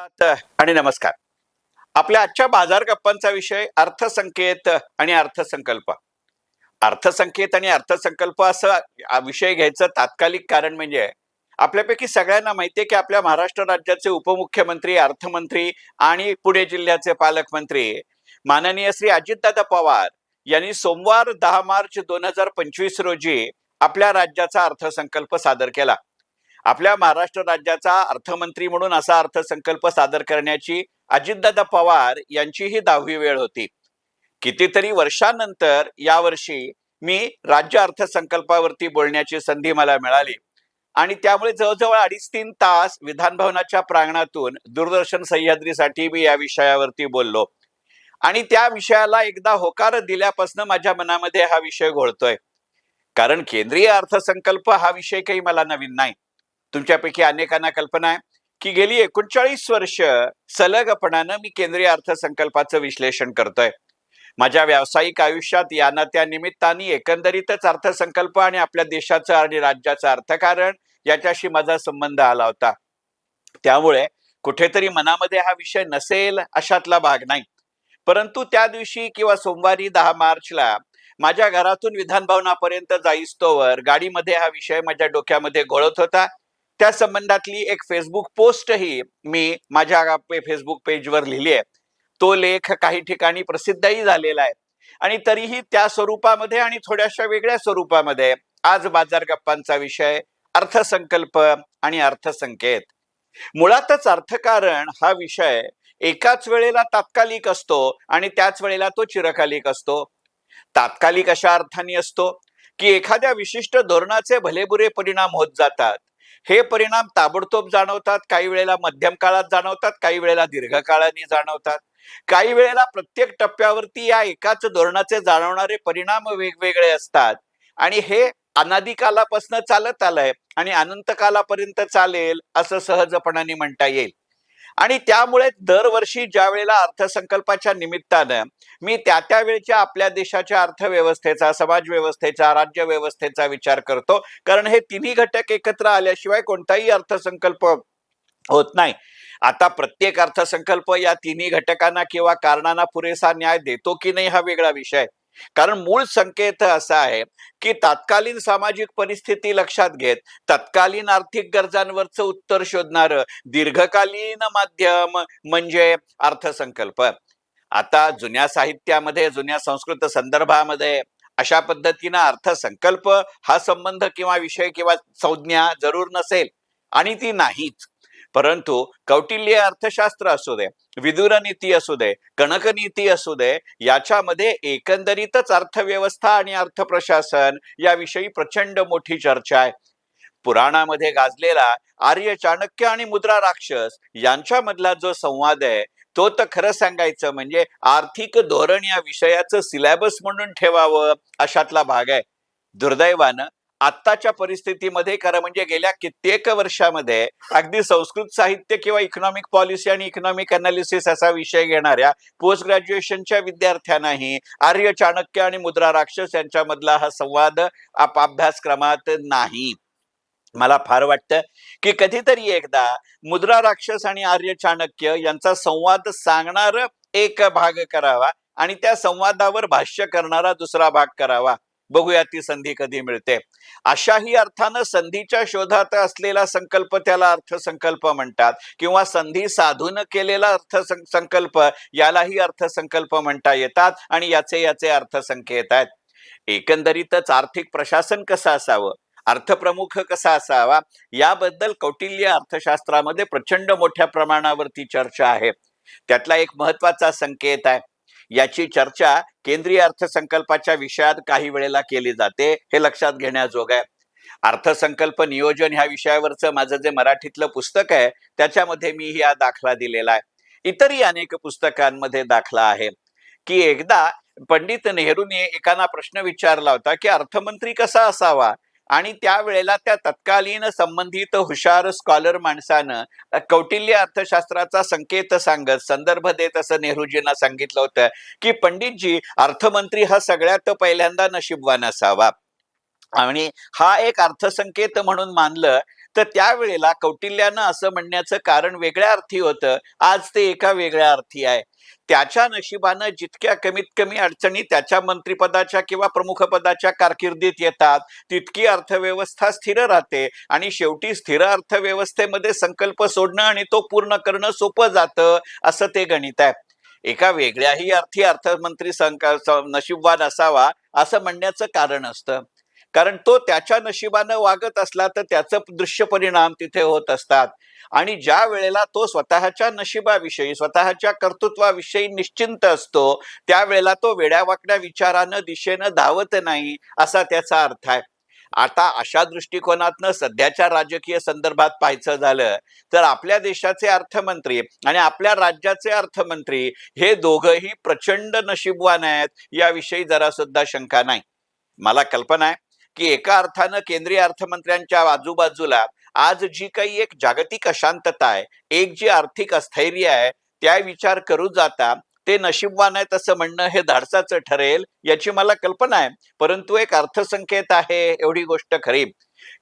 सुप्रभात आणि नमस्कार. आपल्या आजच्या बाजार गप्पांचा विषय अर्थसंकेत आणि अर्थसंकल्प. अर्थसंकेत आणि अर्थसंकल्प असं विषय घ्यायचं तात्कालिक कारण म्हणजे आपल्यापैकी सगळ्यांना माहितीये की आपल्या महाराष्ट्र राज्याचे उपमुख्यमंत्री अर्थमंत्री आणि पुणे जिल्ह्याचे पालकमंत्री माननीय श्री अजितदादा पवार यांनी सोमवार दहा मार्च दोन हजार पंचवीस रोजी आपल्या राज्याचा अर्थसंकल्प सादर केला. आपल्या महाराष्ट्र राज्याचा अर्थमंत्री म्हणून असा अर्थसंकल्प सादर करण्याची अजितदादा पवार यांची ही दहावी वेळ होती. कितीतरी वर्षानंतर यावर्षी मी राज्य अर्थसंकल्पावरती बोलण्याची संधी मला मिळाली. आणि त्यामुळे जवळजवळ अडीच तीन तास विधान भवनाच्या प्रांगणातून दूरदर्शन सह्याद्रीसाठी मी या विषयावरती बोललो. आणि त्या विषयाला एकदा होकार दिल्यापासून माझ्या मनामध्ये हा विषय घोळतोय. कारण केंद्रीय अर्थसंकल्प हा विषय काही मला नवीन नाही. तुमच्यापैकी अनेकांना कल्पना आहे की गेली एकोणचाळीस वर्ष सलगपणानं मी केंद्रीय अर्थसंकल्पाचं विश्लेषण करतोय. माझ्या व्यावसायिक आयुष्यात याना त्या निमित्ताने एकंदरीतच अर्थसंकल्प आणि आपल्या देशाचं आणि राज्याचं अर्थकारण याच्याशी माझा संबंध आला होता. त्यामुळे कुठेतरी मनामध्ये हा विषय नसेल अशातला भाग नाही. परंतु त्या दिवशी किंवा सोमवारी दहा मार्चला माझ्या घरातून विधानभवनापर्यंत जाईस्तोवर गाडीमध्ये हा विषय माझ्या डोक्यामध्ये घोळत होता. त्या संबंधातली एक फेसबुक पोस्टही मी माझ्या फेसबुक पेजवर लिहिली आहे. तो लेख काही ठिकाणी प्रसिद्धही झालेला आहे. आणि तरीही त्या स्वरूपामध्ये आणि थोड्याशा वेगळ्या स्वरूपामध्ये आज बाजार गप्पांचा विषय अर्थसंकल्प आणि अर्थसंकेत. मुळातच अर्थकारण हा विषय एकाच वेळेला तात्कालिक असतो आणि त्याच वेळेला तो चिरकालिक असतो. तात्कालिक अशा अर्थाने असतो की एखाद्या विशिष्ट धोरणाचे भलेबुरे परिणाम होत जातात. हे परिणाम ताबडतोब जाणवतात काही वेळेला मध्यम काळात जाणवतात काही वेळेला दीर्घकाळाने जाणवतात. काही वेळेला प्रत्येक टप्प्यावरती या एकाच धोरणाचे जाणवणारे परिणाम वेगवेगळे असतात. आणि हे अनादी कालापासून चालत आलंय आणि अनंत कालापर्यंत चालेल असं सहजपणाने म्हणता येईल. आणि त्यामुळे दरवर्षी ज्या वेळेला अर्थसंकल्पाच्या निमित्तानं मी त्या त्या वेळच्या आपल्या देशाच्या अर्थव्यवस्थेचा समाज व्यवस्थेचा राज्य व्यवस्थेचा विचार करतो कारण हे तिन्ही घटक एकत्र आल्याशिवाय कोणताही अर्थसंकल्प होत नाही आता प्रत्येक अर्थसंकल्प या तिन्ही घटकांना किंवा कारणांना पुरेसा न्याय देतो की नाही हा वेगळा विषय आहे. कारण मूळ संकेत असा आहे की तत्कालीन सामाजिक परिस्थिती लक्षात घेत तत्कालीन आर्थिक गरजांवरचं उत्तर शोधणार दीर्घकालीन माध्यम म्हणजे अर्थसंकल्प. आता जुन्या साहित्यामध्ये जुन्या संस्कृत संदर्भामध्ये अशा पद्धतीनं अर्थसंकल्प हा संबंध किंवा विषय किंवा संज्ञा जरूर नसेल आणि ती नाहीच. परंतु कौटिल्य अर्थशास्त्र असू दे विदुर नीती असू दे कणक नीती असू दे याच्यामध्ये एकंदरीतच अर्थव्यवस्था आणि अर्थप्रशासन याविषयी प्रचंड मोठी चर्चा आहे. पुराणामध्ये गाजलेला आर्य चाणक्य आणि मुद्रा राक्षस यांच्यामधला जो संवाद आहे तो तर खरं सांगायचं म्हणजे आर्थिक धोरण या विषयाचं सिलेबस म्हणून ठेवावं अशातला भाग आहे. दुर्दैवानं आत्ताच्या परिस्थितीमध्ये खरं म्हणजे गेल्या कित्येक वर्षामध्ये अगदी संस्कृत साहित्य किंवा इकॉनॉमिक पॉलिसी आणि इकॉनॉमिक अनालिसिस असा विषय घेणाऱ्या पोस्ट ग्रॅज्युएशनच्या विद्यार्थ्यांनाही आर्य चाणक्य आणि मुद्रा राक्षस यांच्यामधला हा संवाद आप अभ्यासक्रमात नाही. मला फार वाटतं की कधीतरी एकदा मुद्रा राक्षस आणि आर्य चाणक्य यांचा संवाद सांगणार एक भाग करावा आणि त्या संवादावर भाष्य करणारा दुसरा भाग करावा. बघूया ती संधी कधी मिळते. अशाही अर्थानं संधीच्या शोधात असलेला संकल्प त्याला अर्थसंकल्प म्हणतात किंवा संधी साधून केलेला अर्थसंकल्प यालाही अर्थसंकल्प म्हणता येतात आणि याचे याचे अर्थसंकेत आहेत. एकंदरीतच आर्थिक प्रशासन कसं असावं? अर्थप्रमुख कसा असावा? याबद्दल कौटिल्य अर्थशास्त्रामध्ये प्रचंड मोठ्या प्रमाणावरती चर्चा आहे. त्यातला एक महत्त्वाचा संकेत आहे. याची चर्चा केंद्रीय अर्थसंकल्पाच्या विषयात काही वेळेला केली जाते हे लक्षात घेण्याजोग आहे. अर्थसंकल्प नियोजन ह्या विषयावरचं माझं जे मराठीतलं पुस्तक आहे त्याच्यामध्ये मी हा दाखला दिलेला आहे. इतरही अनेक पुस्तकांमध्ये दाखला आहे. की एकदा पंडित नेहरूने एकाना प्रश्न विचारला होता की अर्थमंत्री कसा असावा? आणि त्यावेळेला त्या तत्कालीन संबंधित हुशार स्कॉलर माणसानं कौटिल्य अर्थशास्त्राचा संकेत सांगत संदर्भ देत असं नेहरूजींना सांगितलं होतं की पंडितजी अर्थमंत्री हा सगळ्यात पहिल्यांदा नशीबवान असावा. आणि हा एक अर्थसंकेत म्हणून मानलं तर त्यावेळेला कौटिल्यानं असं म्हणण्याचं कारण वेगळ्या अर्थी होतं. आज ते एका वेगळ्या अर्थी आहे. त्याच्या नशिबानं जितक्या कमीत कमी अडचणी त्याच्या मंत्रिपदाच्या किंवा प्रमुख पदाच्या कारकिर्दीत येतात तितकी अर्थव्यवस्था स्थिर राहते आणि शेवटी स्थिर अर्थव्यवस्थेमध्ये संकल्प सोडणं आणि तो पूर्ण करणं सोपं जातं असं ते गणित आहे. एका वेगळ्याही अर्थी अर्थमंत्री संक स- नशीबवान असावा असं म्हणण्याचं कारण असतं. कारण तो त्याच्या नशिबानं वागत असला तर त्याचं दृश्य परिणाम तिथे होत असतात. आणि ज्या वेळेला तो स्वतःच्या नशिबाविषयी स्वतःच्या कर्तृत्वाविषयी निश्चिंत असतो त्यावेळेला तो वेड्यावाकड्या विचारानं दिशेनं धावत नाही असा त्याचा अर्थ आहे. आता अशा दृष्टिकोनातनं सध्याच्या राजकीय संदर्भात पाहायचं झालं तर आपल्या देशाचे अर्थमंत्री आणि आपल्या राज्याचे अर्थमंत्री हे दोघंही प्रचंड नशीबवान आहेत याविषयी जरा सुद्धा शंका नाही. मला कल्पना आहे की एका अर्थानं केंद्रीय अर्थमंत्र्यांच्या आजूबाजूला आज जी काही एक जागतिक अशांतता आहे एक जी आर्थिक अस्थैर्य आहे त्या विचार करू जाता ते नशीबवान आहेत असं म्हणणं हे धाडसाचं ठरेल याची मला कल्पना आहे. परंतु एक अर्थसंकेत आहे एवढी गोष्ट खरी.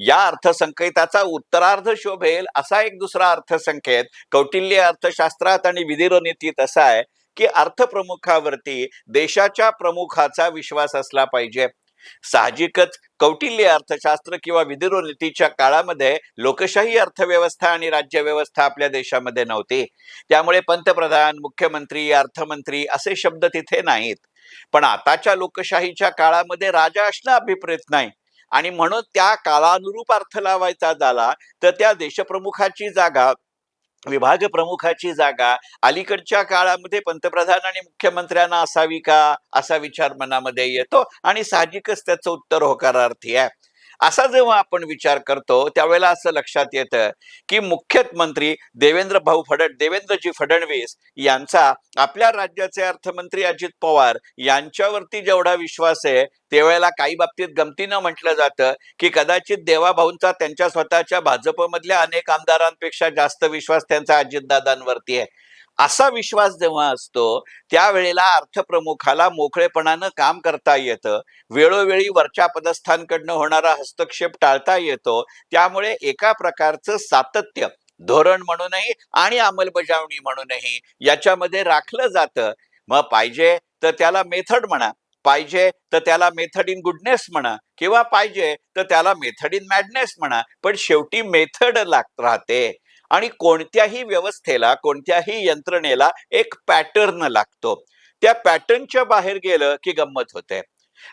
या अर्थसंकेताचा उत्तरार्ध शोभेल असा एक दुसरा अर्थसंकेत कौटिल्य अर्थशास्त्रात आणि विधिरनीतीत असा आहे की अर्थप्रमुखावरती देशाच्या प्रमुखाचा विश्वास असला पाहिजे. साहजिकच कौटिल्य अर्थशास्त्र किंवा विधिरोनीतीच्या काळामध्ये लोकशाही अर्थव्यवस्था आणि राज्यव्यवस्था आपल्या देशामध्ये नव्हती. त्यामुळे पंतप्रधान मुख्यमंत्री अर्थमंत्री असे शब्द तिथे नाहीत. पण आताच्या लोकशाहीच्या काळामध्ये राजा असणं अभिप्रेत नाही. आणि म्हणून त्या काळानुरूप अर्थ लावायचा झाला तर त्या देशप्रमुखाची जागा विभाग प्रमुखाची जागा अलीकडच्या काळामध्ये पंतप्रधान आणि मुख्यमंत्र्यांना असावी का? असा विचार मनामध्ये येतो आणि साहजिकच त्याचं उत्तर होकारार्थी आहे. असा जेव्हा आपण विचार करतो त्यावेळेला असं लक्षात येतं की मुख्यमंत्री देवेंद्र भाऊ फडण देवेंद्रजी फडणवीस यांचा आपल्या राज्याचे अर्थमंत्री अजित पवार यांच्यावरती जेवढा विश्वास आहे त्यावेळेला काही बाबतीत गमतीनं म्हटलं जातं की कदाचित देवाभाऊंचा त्यांच्या स्वतःच्या भाजपमधल्या अनेक आमदारांपेक्षा जास्त विश्वास त्यांचा अजितदादांवरती आहे. असा विश्वास जेव्हा असतो त्यावेळेला अर्थप्रमुखाला मोकळेपणानं काम करता येतं. वेळोवेळी वरच्या पदस्थांकडनं होणारा हस्तक्षेप टाळता येतो. त्यामुळे एका प्रकारचं सातत्य धोरण म्हणूनही आणि अंमलबजावणी म्हणूनही याच्यामध्ये राखलं जातं. मग पाहिजे तर त्याला मेथड म्हणा पाहिजे तर त्याला मेथड इन गुडनेस म्हणा किंवा पाहिजे तर त्याला मेथड इन मॅडनेस म्हणा पण शेवटी मेथड लाग राहते. आणि कोणत्याही व्यवस्थेला कोणत्याही यंत्रणेला एक पॅटर्न लागतो. त्या पॅटर्नच्या बाहेर गेलं की गंमत होते.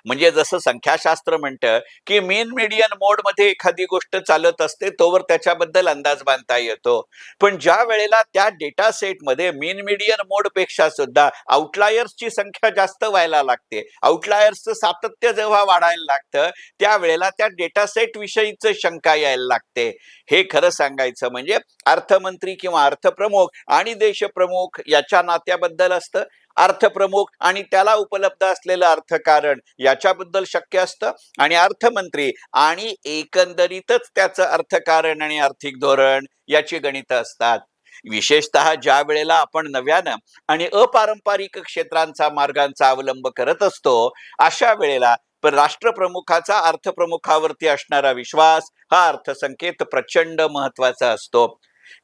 म्हणजे जसं संख्याशास्त्र म्हणतं की मेन मीडियन मोडमध्ये एखादी गोष्ट चालत असते तोवर त्याच्याबद्दल अंदाज बांधता येतो. पण ज्या वेळेला त्या डेटा सेटमध्ये मेन मीडियन मोडपेक्षा सुद्धा आउटलायर्सची संख्या जास्त व्हायला लागते आउटलायर्सचं सातत्य जेव्हा वाढायला लागतं त्यावेळेला त्या डेटा सेट विषयीच शंका यायला लागते. हे खरं सांगायचं म्हणजे अर्थमंत्री किंवा अर्थप्रमुख आणि देशप्रमुख याच्या नात्याबद्दल असतं अर्थप्रमुख आणि त्याला उपलब्ध असलेलं अर्थकारण याच्याबद्दल शक्य असतं. आणि अर्थमंत्री आणि एकंदरीतच त्याचं अर्थकारण आणि आर्थिक धोरण याची गणितं असतात. विशेषतः ज्या वेळेला आपण नव्यानं आणि अपारंपरिक क्षेत्रांचा मार्गांचा अवलंब करत असतो अशा वेळेला पण राष्ट्रप्रमुखाचा अर्थप्रमुखावरती असणारा विश्वास हा अर्थसंकेत प्रचंड महत्त्वाचा असतो.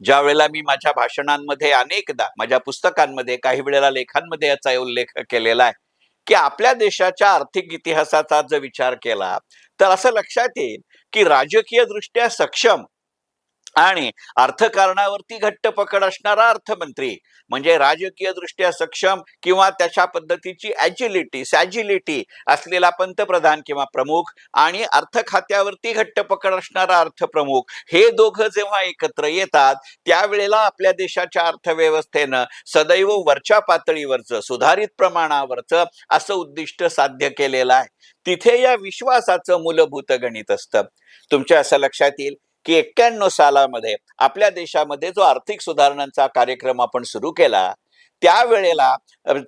ज्या वेळेला मी माझ्या भाषणांमध्ये अनेकदा माझ्या पुस्तकांमध्ये काही वेळेला लेखांमध्ये याचा उल्लेख केलेला आहे की आपल्या देशाच्या आर्थिक इतिहासाचा जर विचार केला तर असं लक्षात येईल की राजकीय दृष्ट्या सक्षम आणि अर्थकारणावरती घट्ट पकड असणारा अर्थमंत्री म्हणजे राजकीय दृष्ट्या सक्षम किंवा त्याच्या पद्धतीची ऍजिलिटी सॅजिलिटी असलेला पंतप्रधान किंवा प्रमुख आणि अर्थ खात्यावरती घट्ट पकड असणारा अर्थप्रमुख हे दोघं जेव्हा एकत्र येतात त्यावेळेला आपल्या देशाच्या अर्थव्यवस्थेनं सदैव वरच्या पातळीवरचं सुधारित प्रमाणावरचं असं उद्दिष्ट साध्य केलेलं आहे. तिथे या विश्वासाचं मूलभूत गणित असतं. तुमच्या असं लक्षात येईल? की एक्क्याण्णव सालामध्ये आपल्या देशामध्ये जो आर्थिक सुधारणांचा कार्यक्रम आपण सुरू केला त्यावेळेला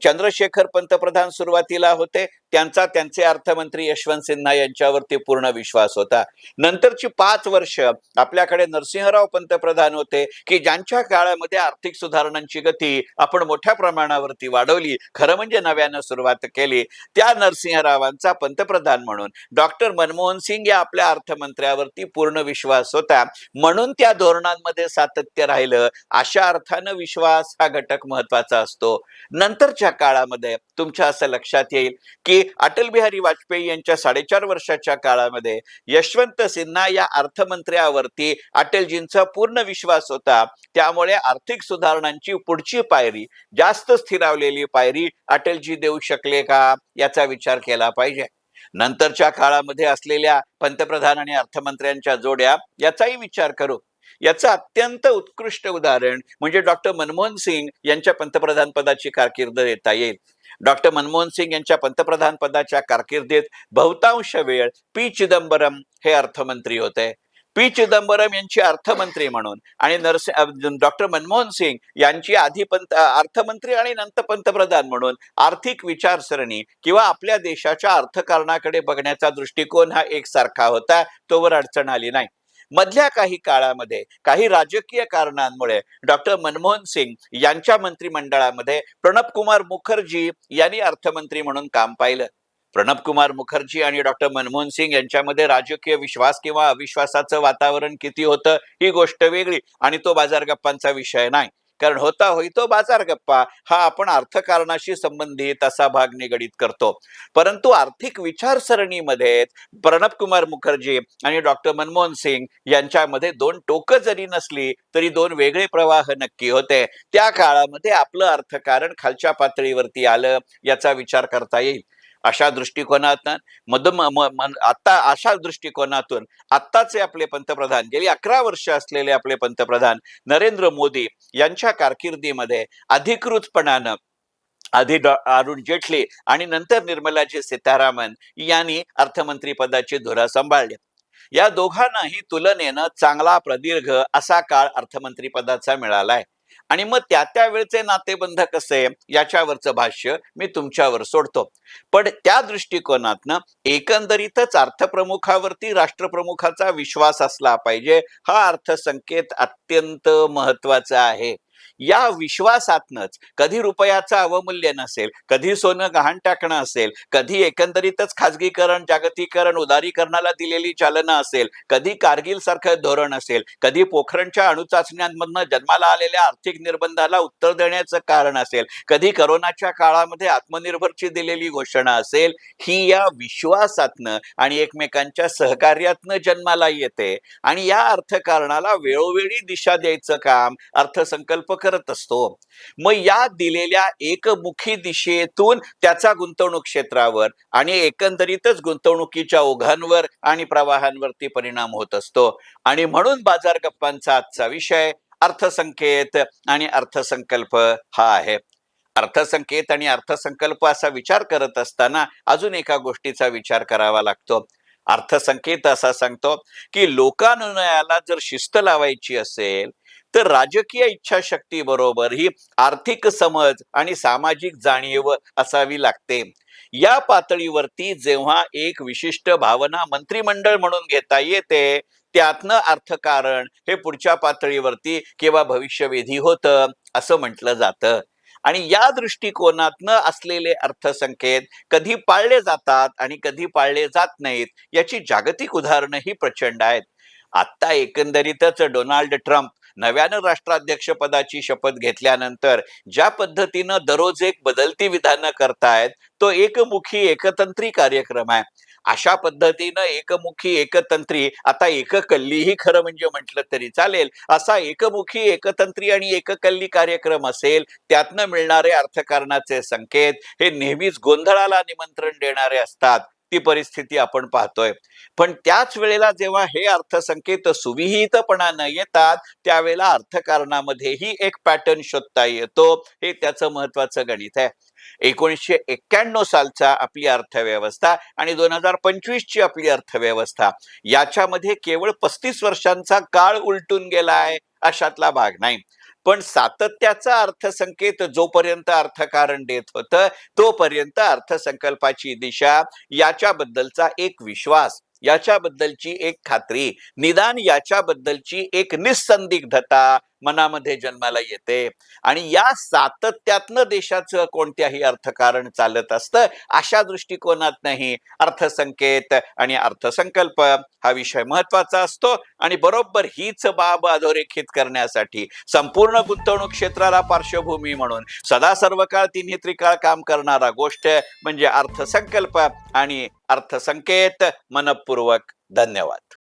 चंद्रशेखर पंतप्रधान सुरुवातीला होते त्यांचा त्यांचे अर्थमंत्री यशवंत सिन्हा यांच्यावरती पूर्ण विश्वास होता. नंतरची पाच वर्ष आपल्याकडे नरसिंहराव पंतप्रधान होते की ज्यांच्या काळामध्ये आर्थिक सुधारणांची गती आपण मोठ्या प्रमाणावरती वाढवली खरं म्हणजे नव्यानं सुरुवात केली त्या नरसिंहरावांचा पंतप्रधान म्हणून. डॉक्टर मनमोहन सिंग या आपल्या अर्थमंत्र्यावरती पूर्ण विश्वास होता. म्हणून त्या धोरणांमध्ये सातत्य राहिलं. अशा अर्थानं विश्वास हा घटक महत्त्वाचा असतो. नंतरच्या काळामध्ये तुमच्या असं लक्षात येईल की अटल बिहारी वाजपेयी यांच्या साडेचार वर्षाच्या काळामध्ये यशवंत सिन्हा या अर्थमंत्र्यावरती अटलजींचा पूर्ण विश्वास होता. त्यामुळे आर्थिक सुधारणांची पुढची पायरी जास्त स्थिरावलेली पायरी अटलजी देऊ शकले का? याचा विचार केला पाहिजे. नंतरच्या काळामध्ये असलेल्या पंतप्रधान आणि अर्थमंत्र्यांच्या जोड्या याचाही विचार करू. याचं अत्यंत उत्कृष्ट उदाहरण म्हणजे डॉक्टर मनमोहन सिंग यांच्या पंतप्रधान पदाची कारकीर्द देता येईल. डॉक्टर मनमोहन सिंग यांच्या पंतप्रधान पदाच्या कारकिर्दीत बहुतांश वेळ पी चिदंबरम हे अर्थमंत्री होते. पी चिदंबरम यांची अर्थमंत्री म्हणून आणि नरस डॉक्टर मनमोहन सिंग यांची आधी पंत अर्थमंत्री आणि नंतर पंतप्रधान म्हणून आर्थिक विचारसरणी किंवा आपल्या देशाच्या अर्थकारणाकडे बघण्याचा दृष्टिकोन हा एकसारखा होता तोवर अडचण आली नाही. मधल्या काही काळामध्ये काही राजकीय कारणांमुळे डॉक्टर मनमोहन सिंग यांच्या मंत्रिमंडळामध्ये प्रणब कुमार मुखर्जी यांनी अर्थमंत्री म्हणून काम पाहिलं. प्रणब कुमार मुखर्जी आणि डॉक्टर मनमोहन सिंग यांच्यामध्ये राजकीय विश्वास किंवा अविश्वासाचं वातावरण किती होतं ही गोष्ट वेगळी आणि तो बाजार गप्पांचा विषय नाही. कारण होता होई तो बाजार गप्पा. हा आपण अर्थकारणाशी संबंधित असा भाग निगडीत करतो. परंतु आर्थिक विचारसरणीमध्ये प्रणब कुमार मुखर्जी आणि डॉक्टर मनमोहन सिंग यांच्यामध्ये दोन टोकं जरी नसली तरी दोन वेगळे प्रवाह नक्की होते. त्या काळामध्ये आपलं अर्थकारण खालच्या पातळीवरती आलं याचा विचार करता येईल. अशा दृष्टिकोनातून मध आता अशा दृष्टिकोनातून आत्ताचे आपले पंतप्रधान गेली अकरा वर्ष असलेले आपले पंतप्रधान नरेंद्र मोदी यांच्या कारकिर्दीमध्ये अधिकृतपणानं आधी डॉ अरुण जेटली आणि नंतर निर्मलाजी सीतारामन यांनी अर्थमंत्री पदाची धुरा सांभाळली. या दोघांनाही तुलनेनं चांगला प्रदीर्घ असा काळ अर्थमंत्री पदाचा मिळालाय. आणि मग त्या त्या वेळचे नातेबंध कसे याच्यावरचं भाष्य मी तुमच्यावर सोडतो. पण त्या दृष्टिकोनातनं एकंदरीतच अर्थप्रमुखावरती राष्ट्रप्रमुखाचा विश्वास असला पाहिजे. हा अर्थसंकेत अत्यंत महत्त्वाचा आहे. या विश्वासातनच कधी रुपयाचं अवमूल्य नसेल कधी सोनं गहाण टाकणं असेल कधी एकंदरीतच खाजगीकरण जागतिकीकरण उदारीकरणाला दिलेली चालना असेल कधी कारगिल सारखं धोरण असेल कधी पोखरणच्या अणुचाचण्यांमधनं जन्माला आलेल्या आर्थिक निर्बंधाला उत्तर देण्याचं कारण असेल कधी करोनाच्या काळामध्ये आत्मनिर्भरची दिलेली घोषणा असेल ही या विश्वासातनं आणि एकमेकांच्या सहकार्यातनं जन्माला येते. आणि या अर्थकारणाला वेळोवेळी दिशा द्यायचं काम अर्थसंकल्प करत असतो. मग या दिलेल्या एकमुखी दिशेतून त्याचा गुंतवणूक क्षेत्रावर आणि एकंदरीतच गुंतवणुकीच्या ओघांवर आणि प्रवाहांवरती परिणाम होत असतो. आणि म्हणून बाजार गप्पांचा आजचा विषय अर्थसंकेत आणि अर्थसंकल्प हा आहे. अर्थसंकेत आणि अर्थसंकल्प असा विचार करत असताना अजून एका गोष्टीचा विचार करावा लागतो. अर्थसंकेत असा सांगतो की लोकानुनयाला जर शिस्त लावायची असेल तर राजकीय इच्छाशक्ती बरोबर ही आर्थिक समज आणि सामाजिक जाणीव असावी लागते. या पातळीवरती जेव्हा एक विशिष्ट भावना मंत्रिमंडळ म्हणून घेता येते त्यातनं अर्थकारण हे पुढच्या पातळीवरती किंवा भविष्यवेधी होतं असं म्हटलं जातं. आणि या दृष्टिकोनातनं असलेले अर्थसंकेत कधी पाळले जातात आणि कधी पाळले जात नाहीत याची जागतिक उदाहरणं ही प्रचंड आहेत. आता एकंदरीतच डोनाल्ड ट्रम्प नव्यानं राष्ट्राध्यक्षपदाची शपथ घेतल्यानंतर ज्या पद्धतीनं दररोज एक बदलती विधानं करतायत तो एकमुखी एकतंत्री कार्यक्रम आहे. अशा पद्धतीनं एकमुखी एकतंत्री आता एककल्लीही खरं म्हणजे म्हटलं तरी चालेल असा एकमुखी एकतंत्री आणि एककल्ली कार्यक्रम असेल त्यातनं मिळणारे अर्थकारणाचे संकेत हे नेहमीच गोंधळाला निमंत्रण देणारे असतात. ती परिस्थिती आपण पाहतोय. पण त्याच वेळेला जेव्हा हे अर्थसंकेत सुविहितपणानं येतात त्यावेळेला अर्थकारणामध्येही एक पॅटर्न शोधता येतो. हे त्याचं महत्वाचं गणित आहे. एकोणीसशे एक्क्याण्णव सालचा आपली अर्थव्यवस्था आणि दोन हजार पंचवीस ची आपली अर्थव्यवस्था याच्यामध्ये केवळ पस्तीस वर्षांचा काळ उलटून गेलाय अशातला भाग नाही. पण सातत्याचा अर्थसंकेत जोपर्यंत अर्थकारण देत होतं तोपर्यंत अर्थसंकल्पाची दिशा याच्याबद्दलचा एक विश्वास याच्याबद्दलची एक खात्री निदान याच्याबद्दलची एक निसंदिग्धता मनामध्ये जन्माला येते. आणि या सातत्यातनं देशाचं कोणत्याही अर्थकारण चालत असतं अशा दृष्टिकोनात नाही. अर्थसंकेत आणि अर्थसंकल्प हा विषय महत्त्वाचा असतो. आणि बरोबर हीच बाब अधोरेखित करण्यासाठी संपूर्ण गुंतवणूक क्षेत्राला पार्श्वभूमी म्हणून सदा सर्व काळ तिन्ही त्रिकाळ काम करणारा गोष्ट म्हणजे अर्थसंकल्प आणि अर्थसंकेत. मनपूर्वक धन्यवाद.